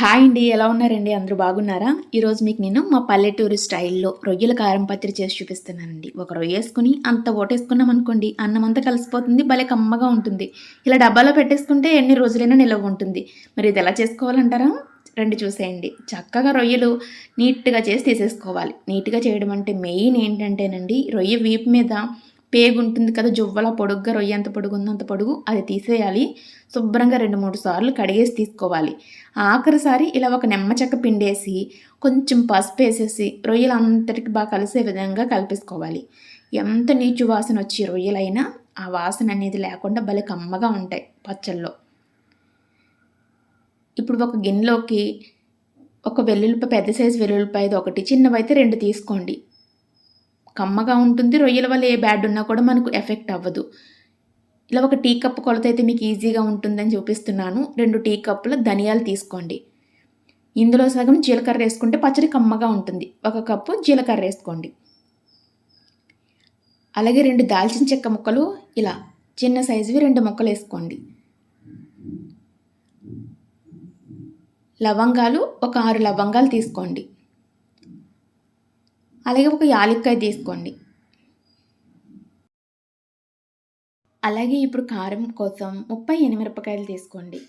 Hi అండి ఎలా ఉన్నారండి? అందరూ బాగున్నారా? ఈరోజు మీకు నేను మా పల్లెటూరు స్టైల్లో రొయ్యల కారం పచ్చడి చేసి చూపిస్తున్నానండి ఒక రొయ్య వేసుకుని అంత ఓటేసుకున్నాం అనుకోండి అన్నం అంతా కలిసిపోతుంది భలే కమ్మగా ఉంటుంది. ఇలా డబ్బాలో పెట్టేసుకుంటే ఎన్ని రోజులైనా నిలవ ఉంటుంది. మరి ఇది ఎలా చేసుకోవాలంటారా? రెండు చూసేయండి. చక్కగా రొయ్యలు నీట్గా చేసి తీసేసుకోవాలి. నీట్గా చేయడం అంటే మెయిన్ ఏంటంటేనండి రొయ్య వీపు మీద పేగు ఉంటుంది కదా జువ్వల పొడుగ్గా రొయ్య ఎంత పొడుగు ఉందంత పొడుగు అది తీసేయాలి. శుభ్రంగా రెండు మూడు సార్లు కడిగేసి తీసుకోవాలి. ఆఖరిసారి ఇలా ఒక నిమ్మ చెక్క పిండేసి కొంచెం పసుపు వేసేసి రొయ్యలు అంతటికి బాగా కలిసే విధంగా కలిపేసుకోవాలి. ఎంత నీచు వాసన వచ్చి రొయ్యలైనా ఆ వాసన అనేది లేకుండా భలే కమ్మగా ఉంటాయి పచ్చళ్ళలో. ఇప్పుడు ఒక గిన్నెలోకి ఒక వెల్లుల్లిపాయ పెద్ద సైజు వెల్లుల్లిపాయది ఒకటి చిన్నవైతే రెండు తీసుకోండి. కమ్మగా ఉంటుంది రొయ్యల వల్ల ఏ బ్యాడ్ ఉన్నా కూడా మనకు ఎఫెక్ట్ అవ్వదు. ఇలా ఒక టీ కప్ కొలత అయితే మీకు ఈజీగా ఉంటుందని చూపిస్తున్నాను. రెండు టీ కప్పుల ధనియాలు తీసుకోండి. ఇందులో సగం జీలకర్ర వేసుకుంటే పచ్చడి కమ్మగా ఉంటుంది. ఒక కప్పు జీలకర్ర వేసుకోండి. అలాగే రెండు దాల్చిన చెక్క ముక్కలు ఇలా చిన్న సైజువి రెండు ముక్కలు వేసుకోండి. లవంగాలు ఒక ఆరు లవంగాలు తీసుకోండి. అలాగే ఒక యాలక్కాయ తీసుకోండి. అలాగే ఇప్పుడు కారం కోసం ముప్పై ఎనిమిరపకాయలు తీసుకోండి.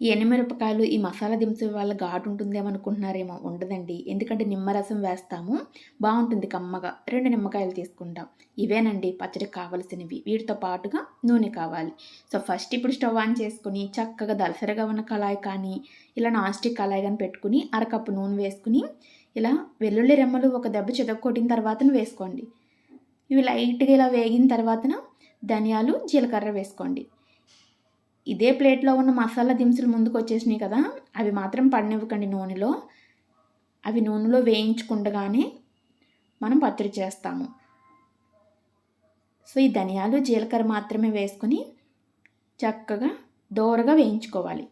ఈ ఎనిమిరపకాయలు ఈ మసాలా దించే వాళ్ళ ఘాటు ఉంటుందేమో అనుకుంటున్నారేమో ఉండదండి. ఎందుకంటే నిమ్మరసం వేస్తాము. బాగుంటుంది కమ్మగా. రెండు నిమ్మకాయలు తీసుకుంటాం. ఇవేనండి పచ్చడికి కావలసినవి. వీటితో పాటుగా నూనె కావాలి. సో ఫస్ట్ ఇప్పుడు స్టవ్ ఆన్ చేసుకుని చక్కగా దలసరగా ఉన్న కళాయి కానీ ఇలా నాన్ స్టిక్ కళాయి కానీ పెట్టుకుని అరకప్పు నూనె వేసుకుని ఇలా వెల్లుల్లి రెమ్మలు ఒక దెబ్బ చితక్కొట్టిన తర్వాతను వేసుకోండి. ఇవి లైట్గా ఇలా వేగిన తర్వాతన ధనియాలు జీలకర్ర వేసుకోండి. ఇదే ప్లేట్లో ఉన్న మసాలా దినుసులు ముందుకు వచ్చేసినాయి కదా అవి మాత్రం పడినివ్వకండి నూనెలో. అవి నూనెలో వేయించుకుండగానే మనం పచ్చడి చేస్తాము. సో ఈ ధనియాలు జీలకర్ర మాత్రమే వేసుకొని చక్కగా దోరగా వేయించుకోవాలి.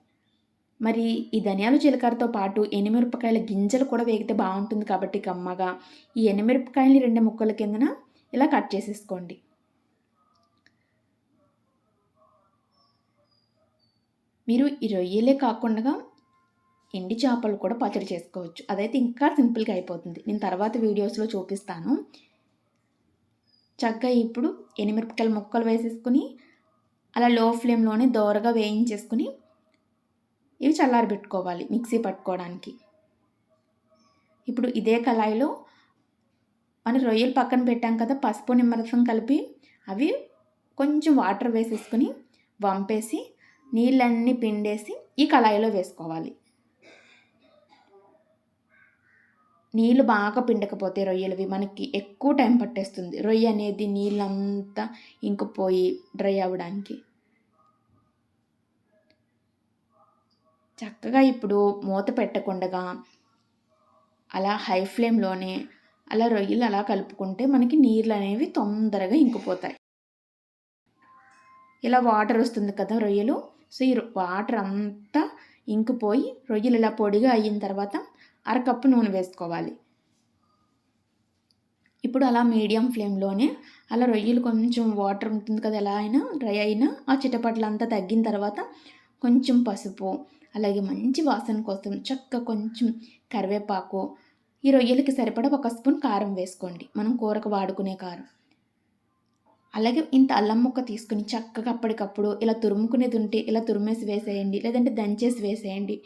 మరి ఈ ధనియాలు జీలకర్రతో పాటు ఎనిమిరపకాయల గింజలు కూడా వేగితే బాగుంటుంది కాబట్టి కమ్మగా ఈ ఎనిమిరపకాయలని రెండు ముక్కల కిందన ఇలా కట్ చేసేసుకోండి. మీరు ఈ రొయ్యలే కాకుండా ఎండి చేపలు కూడా పచ్చడి చేసుకోవచ్చు. అదైతే ఇంకా సింపుల్గా అయిపోతుంది. నేను తర్వాత వీడియోస్లో చూపిస్తాను. చక్కగా ఇప్పుడు ఎనిమిరపకాయల ముక్కలు వేసేసుకుని అలా లో ఫ్లేమ్లోనే దోరగా వేయించేసుకుని ఇవి చల్లారబెట్టుకోవాలి మిక్సీ పట్టుకోవడానికి. ఇప్పుడు ఇదే కళాయిలో మన రొయ్యలు పక్కన పెట్టాం కదా పసుపు నిమ్మరసం కలిపి అవి కొంచెం వాటర్ వేసేసుకుని వంపేసి నీళ్ళన్నీ పిండేసి ఈ కళాయిలో వేసుకోవాలి. నీళ్ళు బాగా పిండకపోతే రొయ్యలవి మనకి ఎక్కువ టైం పట్టేస్తుంది. రొయ్య అనేది నీళ్ళంతా ఇంకిపోయి డ్రై అవ్వడానికి. చక్కగా ఇప్పుడు మూత పెట్టకుండా అలా హై ఫ్లేమ్లోనే అలా రొయ్యలు అలా కలుపుకుంటే మనకి నీళ్ళు అనేవి తొందరగా ఇంకిపోతాయి. ఇలా వాటర్ వస్తుంది కదా రొయ్యలు. సో ఈ వాటర్ అంతా ఇంకిపోయి రొయ్యలు ఇలా పొడిగా అయిన తర్వాత అరకప్పు నూనె వేసుకోవాలి. ఇప్పుడు అలా మీడియం ఫ్లేమ్లోనే అలా రొయ్యలు కొంచెం వాటర్ ఉంటుంది కదా ఎలా అయినా డ్రై అయినా ఆ చిటపట్లంతా తగ్గిన తర్వాత కొంచెం పసుపు అలాగే మంచి వాసన కోసం చక్క కొంచెం కరివేపాకు. ఈ రొయ్యలకి సరిపడా ఒక స్పూన్ కారం వేసుకోండి. మనం కూరకు వాడుకునే కారం. అలాగే ఇంత అల్లం ముక్క తీసుకుని చక్కగా అప్పటికప్పుడు ఇలా తురుముకునేది ఉంటే ఇలా తురిమేసి వేసేయండి. లేదంటే దంచేసి వేసేయండి.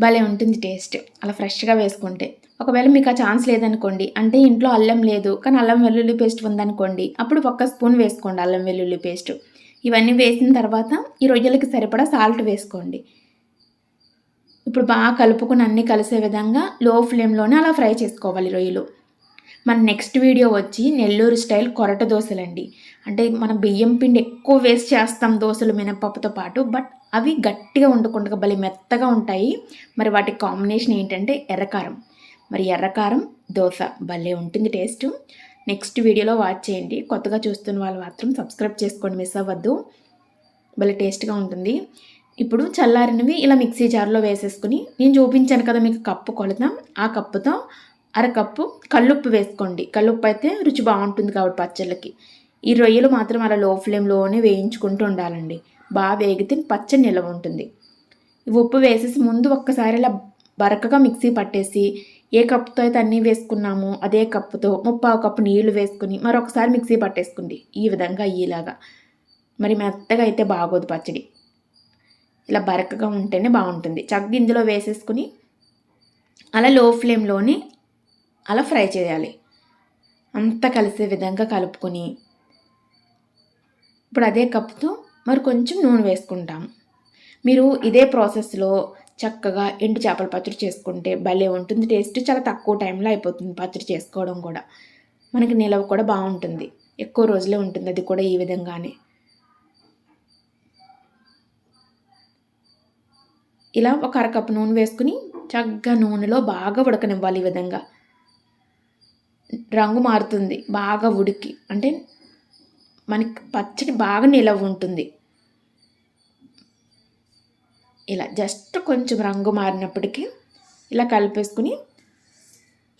భలే ఉంటుంది టేస్ట్. అలా ఫ్రెష్గా వేసుకుంటే. ఒకవేళ మీకు ఆ ఛాన్స్ లేదనుకోండి. అంటే ఇంట్లో అల్లం లేదు. కానీ అల్లం వెల్లుల్లి పేస్ట్ ఉందనుకోండి. అప్పుడు ఒక్క స్పూన్ వేసుకోండి అల్లం వెల్లుల్లి పేస్ట్. ఇవన్నీ వేసిన తర్వాత ఈ రొయ్యలకి సరిపడా సాల్ట్ వేసుకోండి. ఇప్పుడు బాగా కలుపుకుని అన్నీ కలిసే విధంగా లో ఫ్లేమ్లోనే అలా ఫ్రై చేసుకోవాలి రొయ్యలు. మన నెక్స్ట్ వీడియో వచ్చి నెల్లూరు స్టైల్ కొరట దోశలండి. అంటే మన బియ్యం పిండి ఎక్కువ వేస్ట్ చేస్తాం దోశలు మినపప్పుతో పాటు బట్ అవి గట్టిగా ఉండకుండా భలే మెత్తగా ఉంటాయి. మరి వాటి కాంబినేషన్ ఏంటంటే ఎర్రకారం. మరి ఎర్రకారం దోశ భలే ఉంటుంది టేస్ట్. నెక్స్ట్ వీడియోలో వాచ్ చేయండి. కొత్తగా చూస్తున్న వాళ్ళు మాత్రం సబ్స్క్రైబ్ చేసుకోండి మిస్ అవ్వద్దు. భలే టేస్ట్గా ఉంటుంది. ఇప్పుడు చల్లారినవి ఇలా మిక్సీ జార్లో వేసేసుకుని నేను చూపించాను కదా మీకు కప్పు కొలత ఆ కప్పుతో అరకప్పు కల్లుప్పు వేసుకోండి. కల్లుప్పు అయితే రుచి బాగుంటుంది కాబట్టి పచ్చళ్ళకి. ఈ రొయ్యలు మాత్రం అలా లో ఫ్లేమ్లోనే వేయించుకుంటూ ఉండాలండి. బాగా వేగితే పచ్చడి నిలవ ఉంటుంది. ఉప్పు వేసేసి ముందు ఒక్కసారి ఇలా బరకగా మిక్సీ పట్టేసి ఏ కప్పుతో అయితే అన్నీ వేసుకున్నామో అదే కప్పుతో ముప్పావు కప్పు నీళ్ళు వేసుకుని మరొకసారి మిక్సీ పట్టేసుకోండి. ఈ విధంగా అయ్యేలాగా. మరి మెత్తగా అయితే బాగోదు పచ్చడి. ఇలా బరకగా ఉంటేనే బాగుంటుంది. చగ్గిందులో వేసేసుకుని అలా లో ఫ్లేమ్లోని అలా ఫ్రై చేయాలి. అంతా కలిసే విధంగా కలుపుకొని ఇప్పుడు అదే కప్పుతో మరి కొంచెం నూనె వేసుకుంటాం. మీరు ఇదే ప్రాసెస్లో చక్కగా ఎండు చేపల పచ్చడి చేసుకుంటే భలే ఉంటుంది. టేస్ట్ చాలా తక్కువ టైంలో అయిపోతుంది పచ్చడి చేసుకోవడం కూడా. మనకి నిలవ కూడా బాగుంటుంది. ఎక్కువ రోజులే ఉంటుంది అది కూడా ఈ విధంగానే. ఇలా ఒక అరకప్పు నూనె వేసుకుని చక్కగా నూనెలో బాగా ఉడకనివ్వాలి ఈ విధంగా. రంగు మారుతుంది బాగా ఉడికి. అంటే మనకి పచ్చడి బాగా నిలవ ఉంటుంది. ఇలా జస్ట్ కొంచెం రంగు మారినప్పటికీ ఇలా కలిపేసుకుని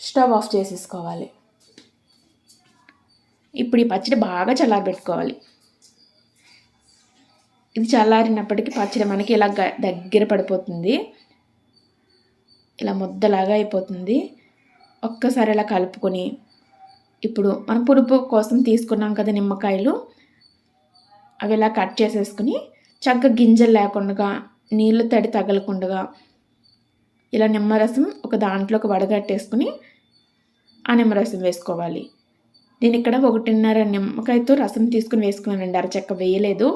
స్టవ్ ఆఫ్ చేసేసుకోవాలి. ఇప్పుడు ఈ పచ్చడి బాగా చల్లారబెట్టుకోవాలి. ఇది చల్లారినప్పటికీ పచ్చడి మనకి ఇలా దగ్గర పడిపోతుంది. ఇలా ముద్దలాగా అయిపోతుంది. ఒక్కసారి ఇలా కలుపుకొని ఇప్పుడు మనం పులుపు కోసం తీసుకున్నాం కదా నిమ్మకాయలు. అవి ఇలా కట్ చేసేసుకుని చక్కగా గింజలు లేకుండా నీళ్ళు తడి తగలకుండా ఇలా నిమ్మరసం ఒక దాంట్లోకి వడగట్టేసుకుని ఆ నిమ్మరసం వేసుకోవాలి. నేను ఇక్కడ ఒకటిన్నర నిమ్మకాయతో రసం తీసుకుని వేసుకున్నానండి. అరచెక్క వేయలేదు.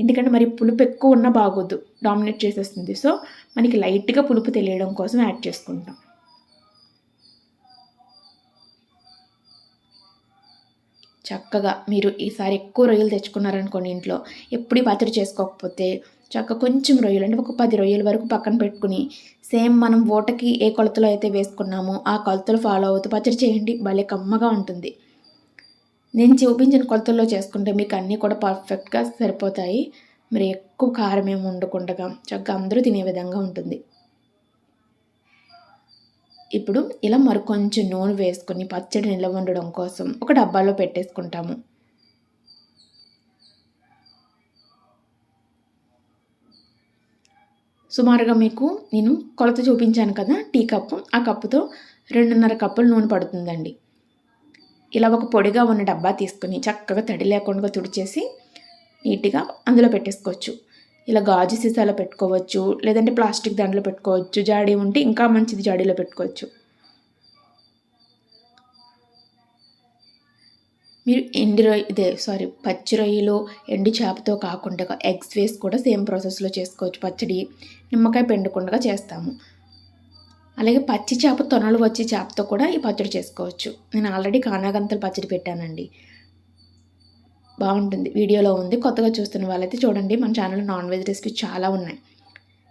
ఎందుకంటే మరి పులుపు ఎక్కువ ఉన్నా బాగోద్దు డామినేట్ చేసేస్తుంది. సో మనకి లైట్గా పులుపు తెలియడం కోసం యాడ్ చేసుకుంటాం. చక్కగా మీరు ఈసారి ఎక్కువ రొయ్యలు తెచ్చుకున్నారనుకోండి ఇంట్లో ఎప్పుడు పచ్చడి చేసుకోకపోతే చక్క కొంచెం రొయ్యలు అంటే ఒక పది రొయ్యల వరకు పక్కన పెట్టుకుని సేమ్ మనం ఓటకి ఏ కొలతలో అయితే వేసుకున్నామో ఆ కొలతలు ఫాలో అవుతూ పచ్చడి చేయండి. భలే కమ్మగా ఉంటుంది. నేను చూపించిన కొలతల్లో చేసుకుంటే మీకు అన్నీ కూడా పర్ఫెక్ట్గా సరిపోతాయి. మరి ఎక్కువ కారం ఏమి ఉండకుండా చక్కగా అందరూ తినే విధంగా ఉంటుంది. ఇప్పుడు ఇలా మరికొంచెం నూనె వేసుకొని పచ్చడి నిల్వ ఉండడం కోసం ఒక డబ్బాలో పెట్టేసుకుంటాము. సుమారుగా మీకు నేను కొలత చూపించాను కదా టీ కప్పు. ఆ కప్పుతో రెండున్నర కప్పులు నూనె పడుతుందండి. ఇలా ఒక పొడిగా ఉన్న డబ్బా తీసుకుని చక్కగా తడి లేకుండా తుడిచేసి నీట్గా అందులో పెట్టేసుకోవచ్చు. ఇలా గాజు సీసాలో పెట్టుకోవచ్చు లేదంటే ప్లాస్టిక్ దాంట్లో పెట్టుకోవచ్చు. జాడీ ఉంటే ఇంకా మంచిది జాడీలో పెట్టుకోవచ్చు. మీరు ఎండి రొయ్య ఇదే సారీ పచ్చి రొయ్యలు ఎండి చేపతో కాకుండా ఎగ్స్ వేసి కూడా సేమ్ ప్రాసెస్లో చేసుకోవచ్చు. పచ్చడి నిమ్మకాయ పెండకుండా చేస్తాము. అలాగే పచ్చి చేప తొనలు వచ్చి చేపతో కూడా ఈ పచ్చడి చేసుకోవచ్చు. నేను ఆల్రెడీ కానాగంతలు పచ్చడి పెట్టానండి. బాగుంటుంది. వీడియోలో ఉంది. కొత్తగా చూస్తున్న వాళ్ళైతే చూడండి. మన ఛానల్లో నాన్ వెజ్ రెసిపీ చాలా ఉన్నాయి.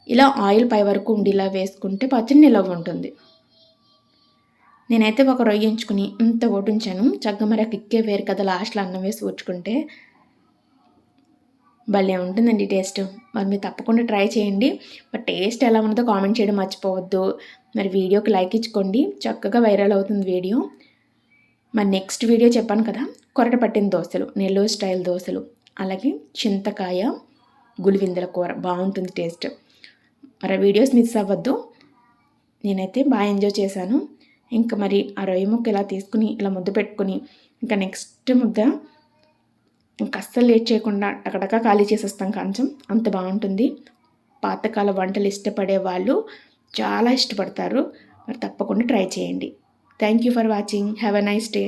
ఇలా ఆయిల్ పై వరకు ఉండేలా వేసుకుంటే పచ్చడి నిలవ ఉంటుంది. నేనైతే ఒక రొయ్య ఎంచుకుని ఇంత ఓటించాను చక్కగా మరి కిక్కే వేరు కదా. లాస్ట్లో అన్నం వేసి ఊడ్చుకుంటే భలే ఉంటుందండి టేస్ట్. మరి మీరు తప్పకుండా ట్రై చేయండి. బట్ టేస్ట్ ఎలా ఉందో కామెంట్ చేయడం మర్చిపోవద్దు. మరి వీడియోకి లైక్ ఇచ్చుకోండి. చక్కగా వైరల్ అవుతుంది వీడియో. మరి నెక్స్ట్ వీడియో చెప్పాను కదా కొరట పట్టిన దోశలు నెల్లూరు స్టైల్ దోశలు అలాగే చింతకాయ గులివిందల కూర బాగుంటుంది టేస్ట్. మరి వీడియోస్ మిస్ అవ్వద్దు. నేనైతే బాగా ఎంజాయ్ చేశాను. ఇంకా మరి ఆ రొయ్య ముక్క ఇలా తీసుకుని ఇలా ముద్ద పెట్టుకుని ఇంకా నెక్స్ట్ ముద్ద ఇంకా అస్సలు లేట్ చేయకుండా టకటక ఖాళీ చేసేస్తాం కొంచెం. అంత బాగుంటుంది. పాతకాల వంటలు ఇష్టపడే వాళ్ళు చాలా ఇష్టపడతారు. మరి తప్పకుండా ట్రై చేయండి. Thank you for watching have a nice day